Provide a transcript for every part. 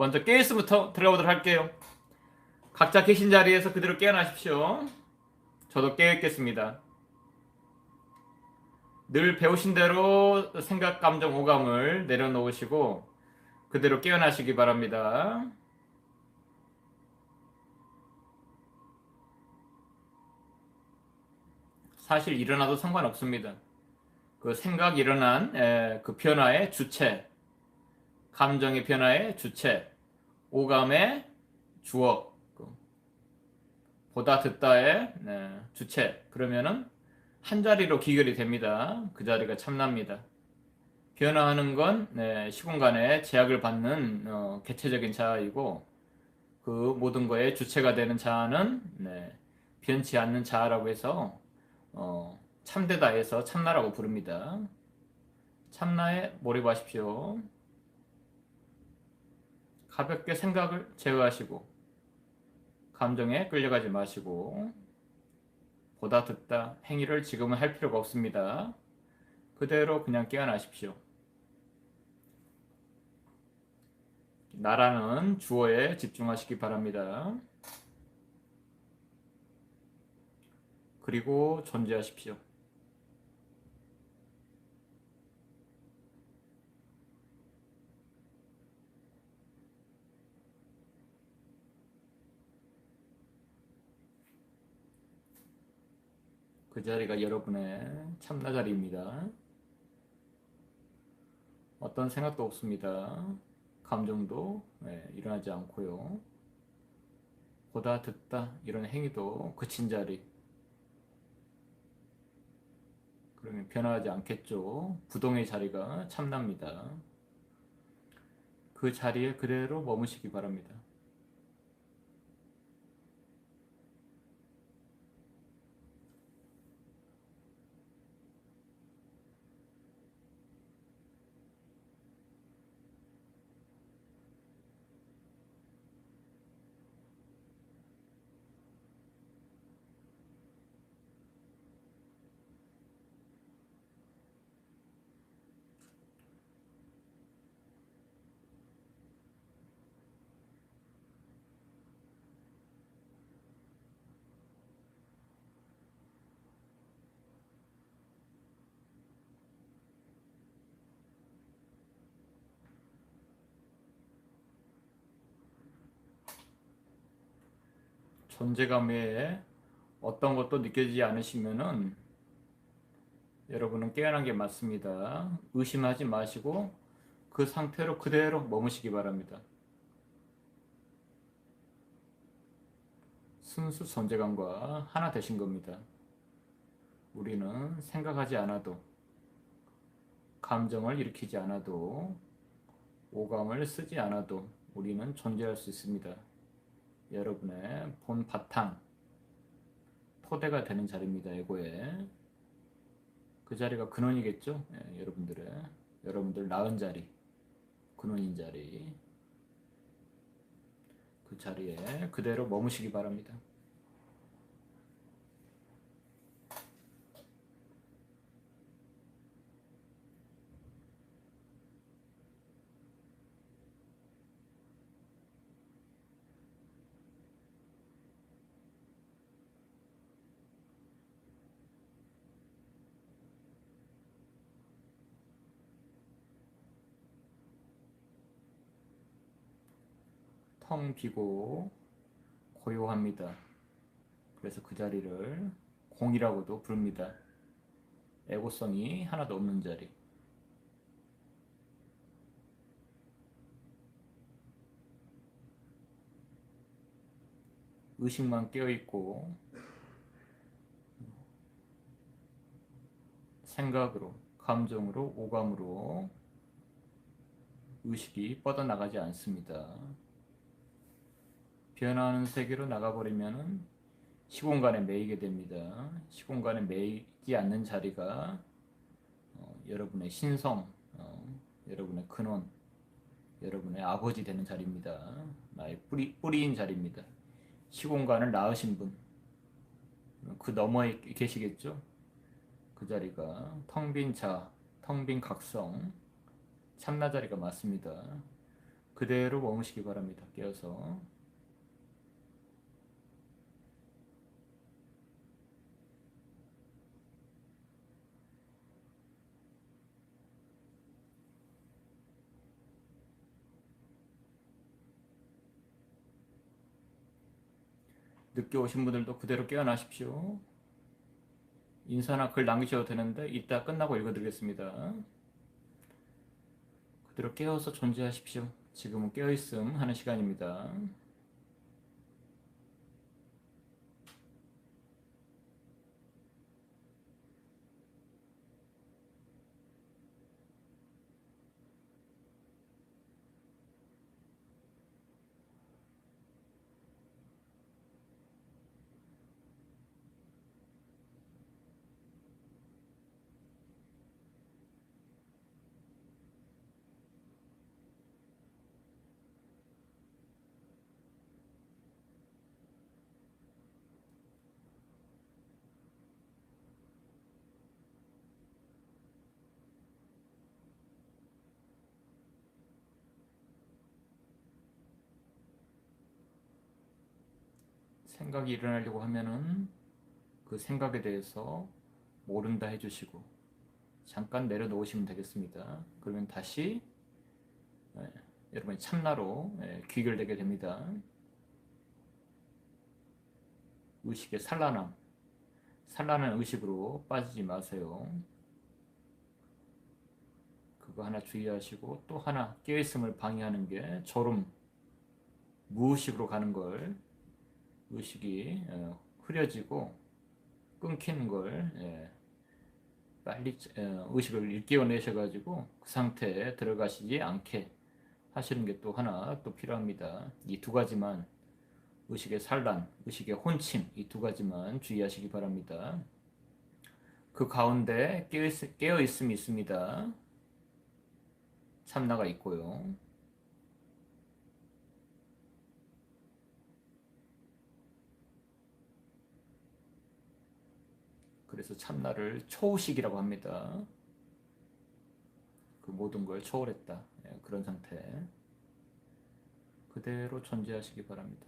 먼저 케이스부터 들어가보도록 할게요. 각자 계신 자리에서 그대로 깨어나십시오. 저도 깨어있겠습니다. 늘 배우신 대로 생각, 감정, 오감을 내려놓으시고 그대로 깨어나시기 바랍니다. 사실 일어나도 상관없습니다. 그 생각 일어난 에, 그 변화의 주체, 감정의 변화의 주체, 오감의 주어, 그 보다 듣다의 네, 주체. 그러면은 한 자리로 기결이 됩니다. 그 자리가 참납니다. 변화하는 건 네, 시공간에 제약을 받는 어, 개체적인 자아이고 그 모든 거의 주체가 되는 자아는 네, 변치 않는 자아라고 해서 어, 참되다 해서 참나라고 부릅니다. 참나에 몰입하십시오. 가볍게 생각을 제어하시고 감정에 끌려가지 마시고 보다 듣다 행위를 지금은 할 필요가 없습니다. 그대로 그냥 깨어나십시오. 나라는 주어에 집중하시기 바랍니다. 그리고 존재하십시오. 그 자리가 여러분의 참나 자리입니다. 어떤 생각도 없습니다. 감정도 네, 일어나지 않고요. 보다 듣다 이런 행위도 그친 자리. 그러면 변화하지 않겠죠. 부동의 자리가 참납니다. 그 자리에 그대로 머무시기 바랍니다. 존재감 외에 어떤 것도 느껴지지 않으시면은 여러분은 깨어난 게 맞습니다. 의심하지 마시고 그 상태로 그대로 머무시기 바랍니다. 순수 존재감과 하나 되신 겁니다. 우리는 생각하지 않아도 감정을 일으키지 않아도 오감을 쓰지 않아도 우리는 존재할 수 있습니다. 여러분의 본 바탕 토대가 되는 자리입니다. 에고의 그 자리가 근원이겠죠. 예, 여러분들의 여러분들 낳은 자리 근원인 자리 그 자리에 그대로 머무시기 바랍니다. 텅 비고 고요합니다. 그래서 그 자리를 공이라고도 부릅니다. 애고성이 하나도 없는 자리. 의식만 깨어있고 생각으로, 감정으로, 오감으로 의식이 뻗어나가지 않습니다. 변화하는 세계로 나가버리면은 시공간에 매이게 됩니다. 시공간에 매이지 않는 자리가 어, 여러분의 신성, 어, 여러분의 근원, 여러분의 아버지 되는 자리입니다. 나의 뿌리, 뿌리인 자리입니다. 시공간을 낳으신 분, 그 너머에 계시겠죠? 그 자리가 텅 빈 자, 텅 빈 각성, 참나 자리가 맞습니다. 그대로 머무시기 바랍니다. 깨어서 늦게 오신 분들도 그대로 깨어나십시오. 인사나 글 남기셔도 되는데 이따 끝나고 읽어드리겠습니다. 그대로 깨어서 존재하십시오. 지금은 깨어있음 하는 시간입니다. 생각이 일어나려고 하면은 그 생각에 대해서 모른다 해주시고 잠깐 내려놓으시면 되겠습니다. 그러면 다시 예, 여러분이 참나로 예, 귀결되게 됩니다. 의식의 산란함, 산란한 의식으로 빠지지 마세요. 그거 하나 주의하시고 또 하나 깨어있음을 방해하는 게 졸음, 무의식으로 가는 걸 의식이 어, 흐려지고 끊기는 걸 예, 빨리 어, 의식을 일깨워내셔가지고 그 상태에 들어가시지 않게 하시는 게 또 하나 또 필요합니다. 이 두 가지만 의식의 산란, 의식의 혼침 이 두 가지만 주의하시기 바랍니다. 그 가운데 깨어 있음이 있습니다. 참나가 있고요. 그래서 참나를 초우식이라고 합니다. 그 모든 걸 초월했다. 예, 그런 상태. 그대로 존재하시기 바랍니다.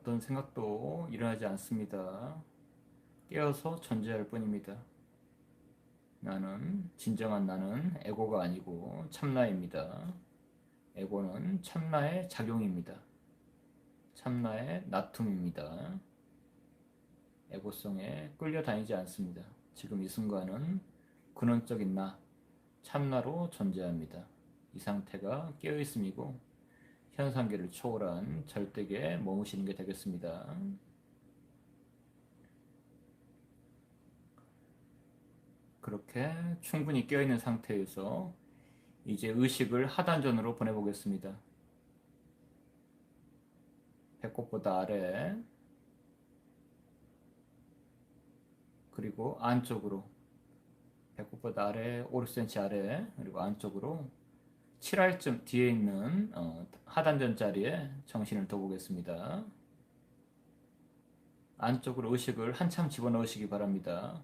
어떤 생각도 일어나지 않습니다. 깨어서 존재할 뿐입니다. 나는 진정한 나는 에고가 아니고 참나입니다. 에고는 참나의 작용입니다. 참나의 나툼입니다. 에고성에 끌려다니지 않습니다. 지금 이 순간은 근원적인 나, 참나로 존재합니다. 이 상태가 깨어있음이고 현상계를 초월한 절대계에 머무시는 게 되겠습니다. 그렇게 충분히 깨어있는 상태에서 이제 의식을 하단전으로 보내보겠습니다. 배꼽보다 아래 그리고 안쪽으로 배꼽보다 아래 5cm 아래 그리고 안쪽으로 7할쯤 뒤에 있는 어, 하단전 자리에 정신을 둬보겠습니다. 안쪽으로 의식을 한참 집어넣으시기 바랍니다.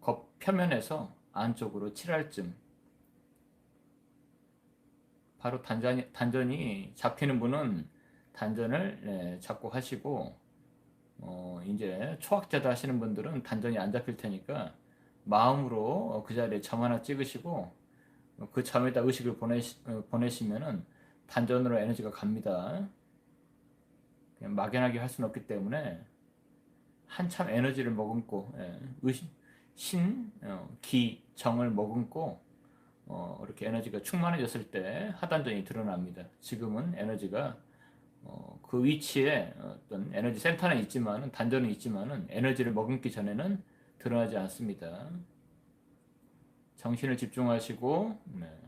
겉 표면에서 안쪽으로 7할쯤 바로 단전이, 단전이 잡히는 분은 단전을 네, 잡고 하시고 어, 이제 초학자다 하시는 분들은 단전이 안 잡힐 테니까 마음으로 그 자리에 점 하나 찍으시고 그 점에다 의식을 보내시, 어, 보내시면은 단전으로 에너지가 갑니다. 그냥 막연하게 할 수는 없기 때문에 한참 에너지를 머금고 예, 의식, 신, 어, 기, 정을 머금고 어, 이렇게 에너지가 충만해졌을 때 하단전이 드러납니다. 지금은 에너지가 어, 그 위치에 어떤 에너지 센터는 있지만은 단전은 있지만은 에너지를 머금기 전에는 드러나지 않습니다. 정신을 집중하시고 네.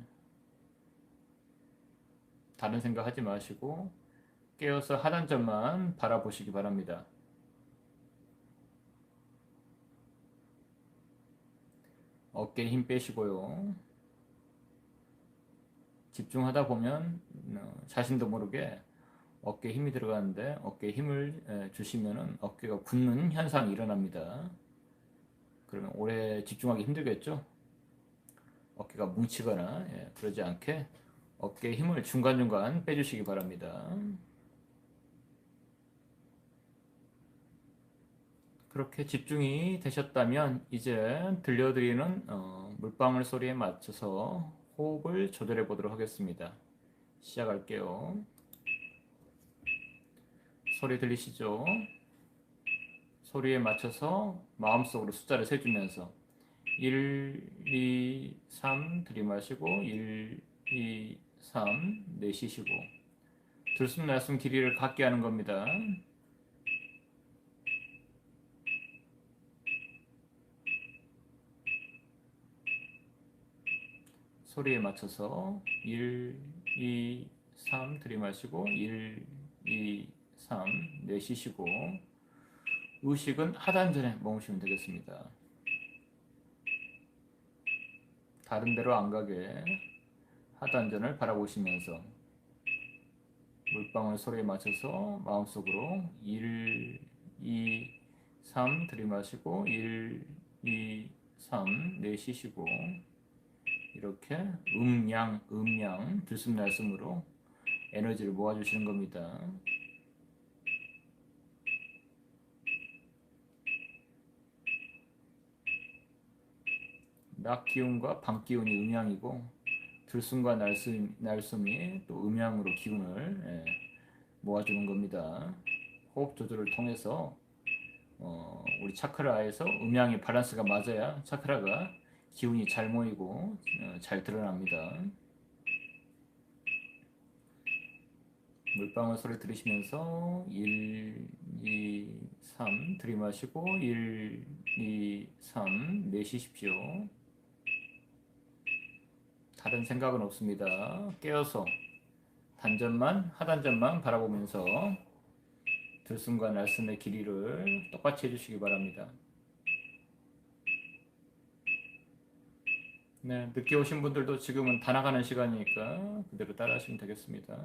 다른 생각하지 마시고 깨어서 하단점만 바라보시기 바랍니다. 어깨에 힘 빼시고요. 집중하다 보면 어, 자신도 모르게 어깨에 힘이 들어가는데 어깨에 힘을 주시면은 어깨가 굳는 현상이 일어납니다. 그러면 오래 집중하기 힘들겠죠? 어깨가 뭉치거나 예, 그러지 않게 어깨에 힘을 중간중간 빼주시기 바랍니다. 그렇게 집중이 되셨다면 이제 들려드리는 어, 물방울 소리에 맞춰서 호흡을 조절해 보도록 하겠습니다. 시작할게요. 소리 들리시죠? 소리에 맞춰서 마음속으로 숫자를 세주면서 1, 2, 3 들이마시고 1, 2, 3 내쉬시고 들숨 날숨 길이를 갖게 하는 겁니다. 소리에 맞춰서 1, 2, 3 들이마시고 1, 2, 3 내쉬시고 의식은 하단전에 머무시면 되겠습니다. 다른 데로 안 가게 하단전을 바라보시면서 물방울 소리에 맞춰서 마음속으로 1, 2, 3 들이마시고 1, 2, 3 내쉬시고 이렇게 음양, 음양, 들숨날숨으로 에너지를 모아주시는 겁니다. 낮 기운과 밤 기운이 음양이고 들숨과 날숨, 날숨이 또 음양으로 기운을 예, 모아주는 겁니다. 호흡 조절을 통해서 어, 우리 차크라에서 음양의 밸런스가 맞아야 차크라가 기운이 잘 모이고 어, 잘 드러납니다. 물방울 소리 들으시면서 1, 2, 3 들이마시고 1, 2, 3 내쉬십시오. 다른 생각은 없습니다. 깨어서 단전만 하단전만 바라보면서 들숨과 날숨의 길이를 똑같이 해주시기 바랍니다. 네, 늦게 오신 분들도 지금은 다 나가는 시간이니까 그대로 따라하시면 되겠습니다.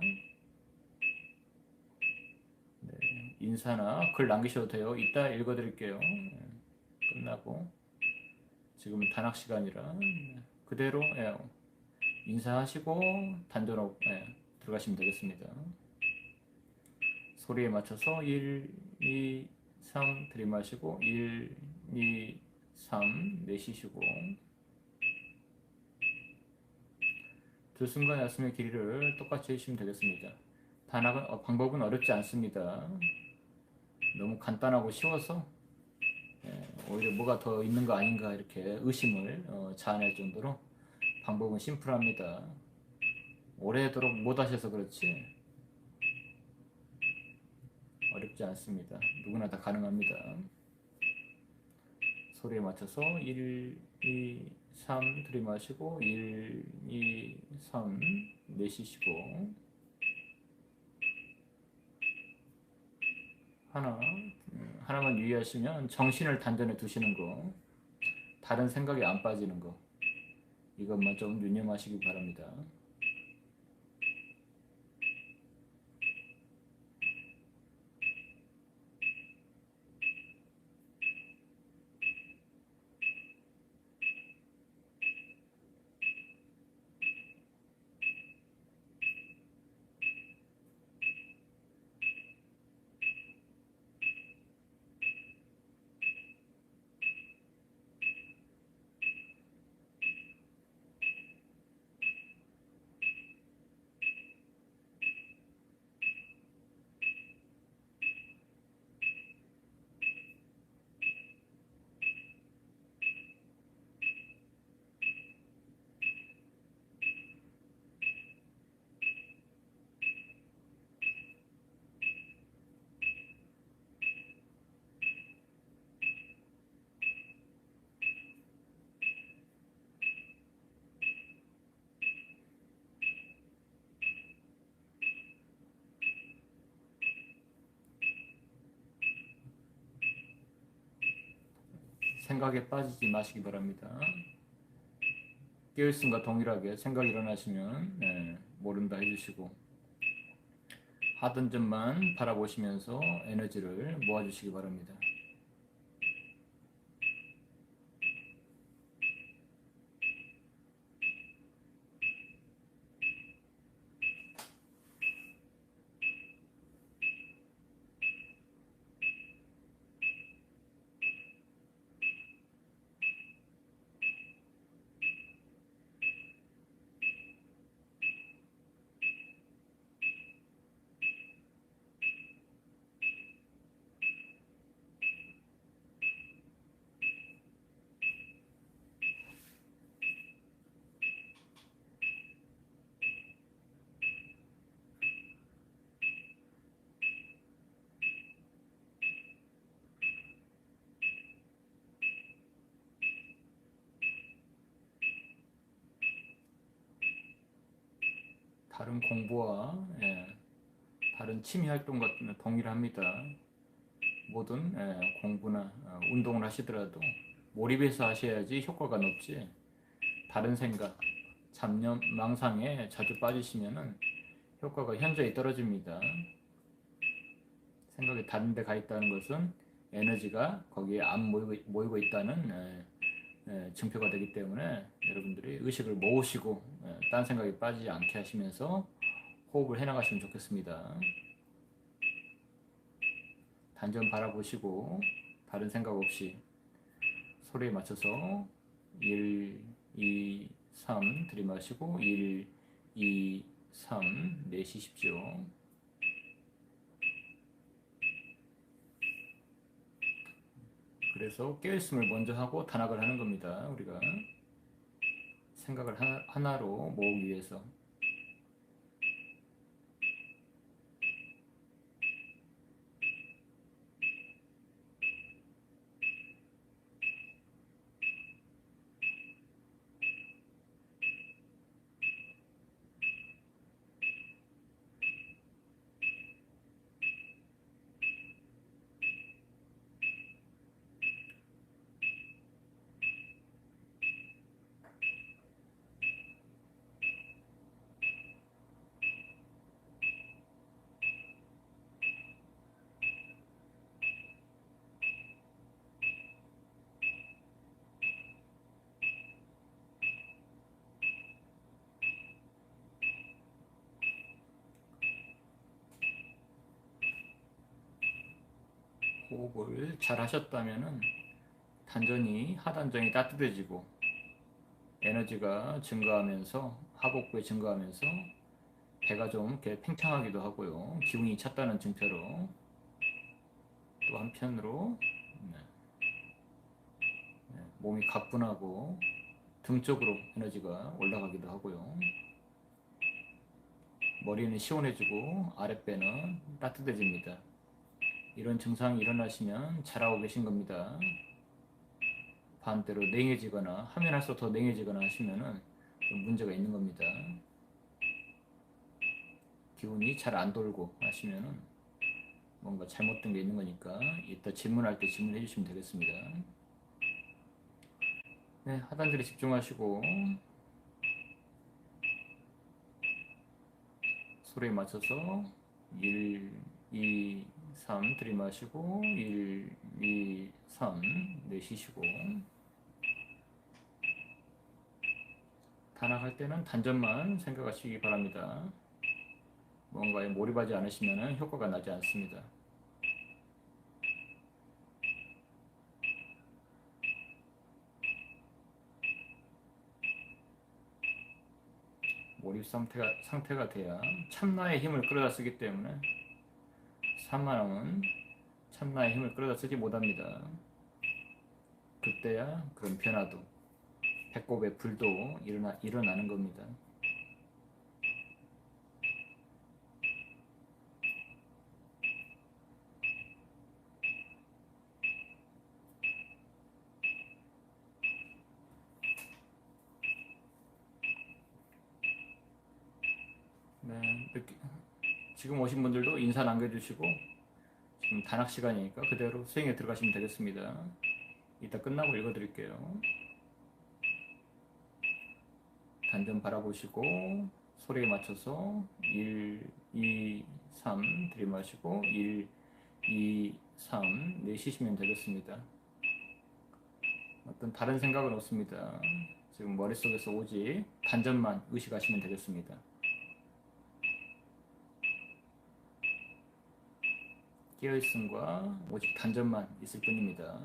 네, 인사나 글 남기셔도 돼요. 이따 읽어드릴게요. 네, 끝나고 지금은 단학 시간이라 네, 그대로 예, 인사하시고 단전으로 예, 들어가시면 되겠습니다. 소리에 맞춰서 1, 2, 3 들이마시고 1, 2, 3 내쉬시고 들숨과 날숨의 길이를 똑같이 해주시면 되겠습니다. 단학은 어, 방법은 어렵지 않습니다. 너무 간단하고 쉬워서 예, 오히려 뭐가 더 있는 거 아닌가 이렇게 의심을 어, 자아낼 정도로 방법은 심플합니다. 오래도록 못 하셔서 그렇지 어렵지 않습니다. 누구나 다 가능합니다. 소리에 맞춰서 1, 2, 3 들이마시고 1, 2, 3 내쉬시고 하나 음, 하나만 유의하시면 정신을 단전에 두시는 거 다른 생각에 안 빠지는 거 이것만 좀 유념하시기 바랍니다. 생각에 빠지지 마시기 바랍니다. 깨어있음과 동일하게 생각 일어나시면 네, 모른다 해주시고 하던 점만 바라보시면서 에너지를 모아주시기 바랍니다. 다른 공부와 예, 다른 취미 활동 같은 동일합니다. 모든 예, 공부나 어, 운동을 하시더라도 몰입해서 하셔야지 효과가 높지. 다른 생각, 잡념, 망상에 자주 빠지시면은 효과가 현저히 떨어집니다. 생각이 다른 데 가 있다는 것은 에너지가 거기에 안 모이고, 모이고 있다는 예, 예, 증표가 되기 때문에 여러분들이 의식을 모으시고 예, 딴 생각에 빠지지 않게 하시면서 호흡을 해나가시면 좋겠습니다. 단전 바라보시고 다른 생각 없이 소리에 맞춰서 1, 2, 3 들이마시고 1, 2, 3 내쉬십시오. 그래서 깨어있음을 먼저 하고 단학을 하는 겁니다. 우리가 생각을 하나, 하나로 모으기 위해서 호흡을 잘 하셨다면은 단전이 하단전이 따뜻해지고 에너지가 증가하면서 하복부에 증가하면서 배가 좀 이렇게 팽창하기도 하고요. 기운이 찼다는 증표로 또 한편으로 네. 네, 몸이 가뿐하고 등 쪽으로 에너지가 올라가기도 하고요. 머리는 시원해지고 아랫배는 따뜻해집니다. 이런 증상이 일어나시면 잘하고 계신 겁니다. 반대로 냉해지거나 하면 할수록 더 냉해지거나 하시면은 좀 문제가 있는 겁니다. 기운이 잘 안 돌고 하시면은 뭔가 잘못된 게 있는 거니까 이따 질문할 때 질문해 주시면 되겠습니다. 네, 하단들이 집중하시고 소리에 맞춰서 1, 2, 3 들이마시고 1, 2, 3 내쉬시고 단학할 때는 단전만 생각하시기 바랍니다. 뭔가에 몰입하지 않으시면 효과가 나지 않습니다. 몰입 상태가, 상태가 돼야 참나의 힘을 끌어다 쓰기 때문에 산만함은 참나의 힘을 끌어다 쓰지 못합니다. 그때야 그런 변화도 배꼽의 불도 일어나, 일어나는 겁니다. 네, 느끼, 지금 오신 분들도 인사 남겨주시고 지금 단학 시간이니까 그대로 수행에 들어가시면 되겠습니다. 이따 끝나고 읽어드릴게요. 단전 바라보시고 소리에 맞춰서 1, 2, 3 들이마시고 1, 2, 3 내쉬시면 되겠습니다. 어떤 다른 생각은 없습니다. 지금 머릿속에서 오직 단전만 의식하시면 되겠습니다. 깨어있음과 오직 단전만 있을 뿐입니다.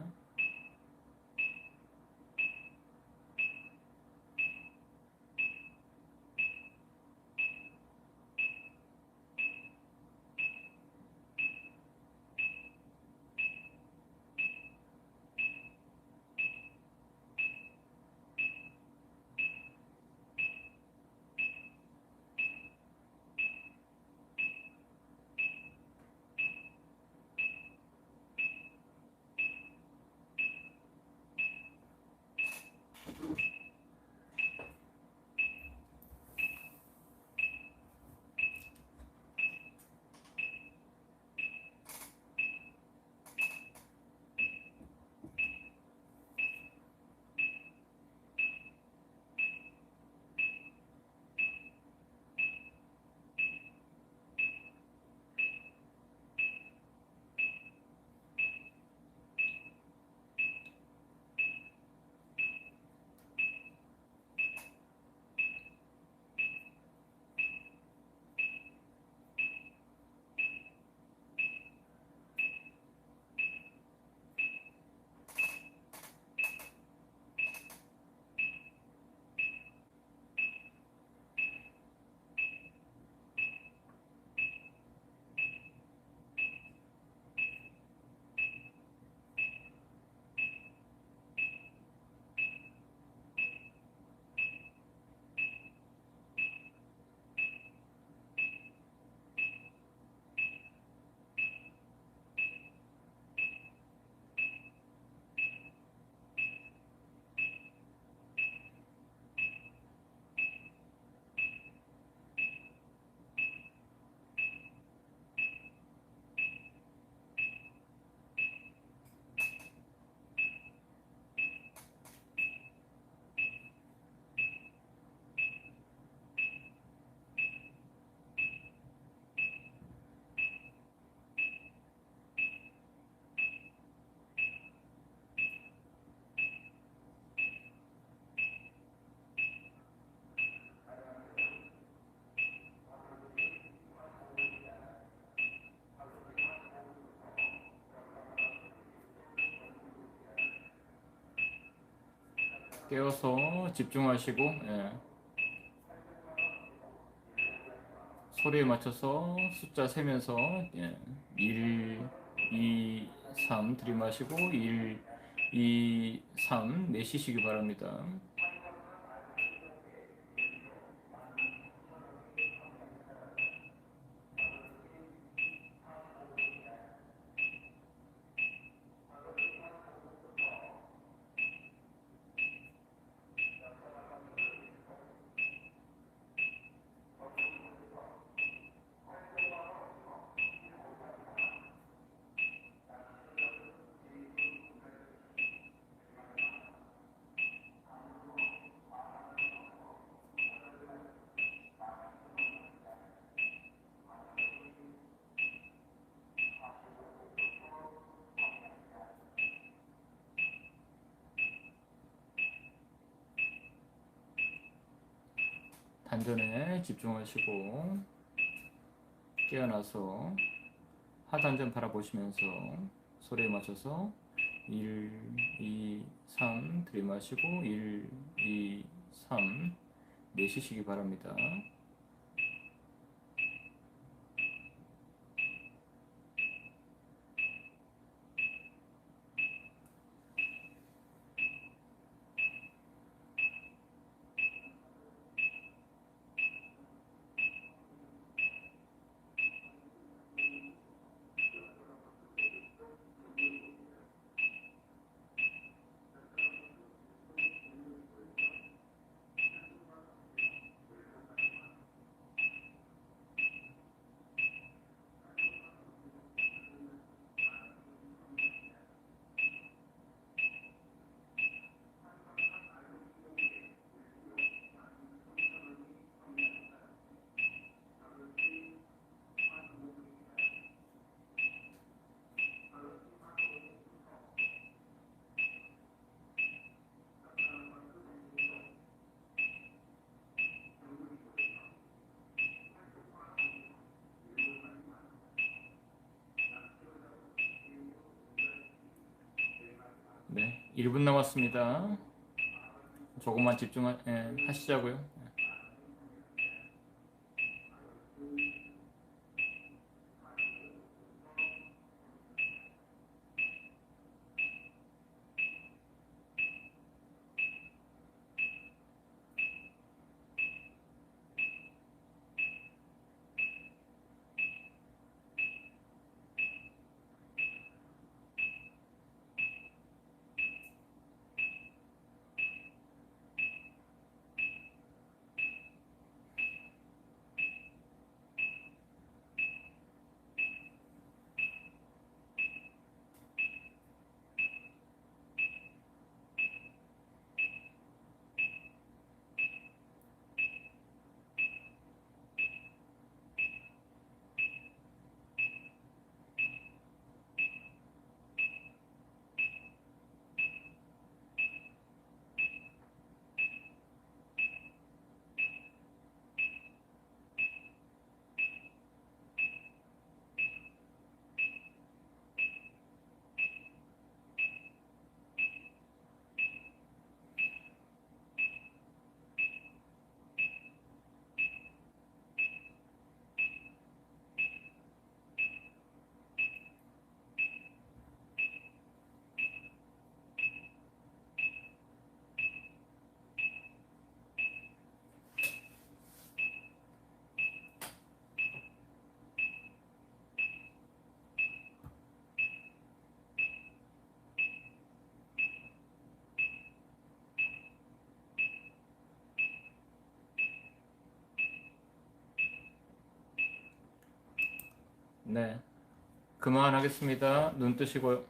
깨어서 집중하시고 예. 소리에 맞춰서 숫자 세면서 예. 1, 2, 3 들이마시고 1, 2, 3 내쉬시기 바랍니다. 단전에 집중하시고 깨어나서 하단전 바라보시면서 소리에 맞춰서 1, 2, 3 들이마시고 1, 2, 3 내쉬시기 바랍니다. 1분 남았습니다. 조금만 집중 예, 하시자고요. 네, 그만하겠습니다. 눈 뜨시고요.